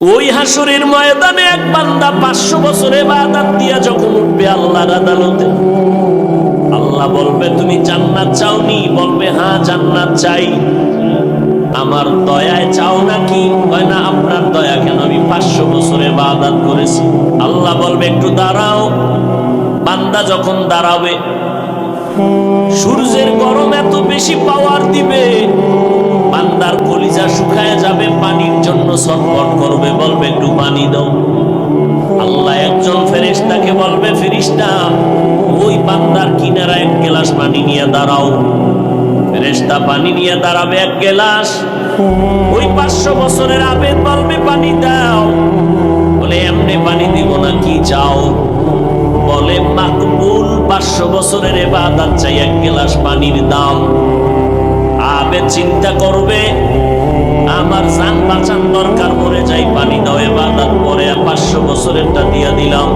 ওই হাসুরের ময়দানে এক বান্দা পাঁচশো বছরে বাদাত দিয়া যখন উঠবে আল্লাহর আদালতে, আল্লাহ বলবে, তুমি জান্নাত চাওনি? বলবে হ্যাঁ জান্নাত চাই। আমার দয়ায় চাও নাকি হয় না, আপনার দয়া কেন? আমি পাঁচশো বছরে বাদাত করেছি। আল্লাহ বলবে, একটু দাঁড়াও। বান্দা যখন দাঁড়াবে, সূর্যের গরম এত বেশি পাওয়ার দিবে ছটফট করবে, বলবে, একটু পানি দাও। আল্লাহ একজন ফেরেশতাকে বলবে ফেরিস্তা ওই বান্দার কিনারা এক গ্লাস পানি নিয়ে দাঁড়াও। ফেরেশতা পানি নিয়ে দাঁড়াবে এক গ্লাস। ওই পাঁচশো বছরের আবেদ বলবে, পানি দাও। বলে, এমনি পানি দিব না, কি চাও? বলে, মাকবুল পাঁচশো বছরের এবাদাত চাই এক গ্লাস পানির দাম। আবে চিন্তা করবে বছরেরটা দিয়া দিলাম।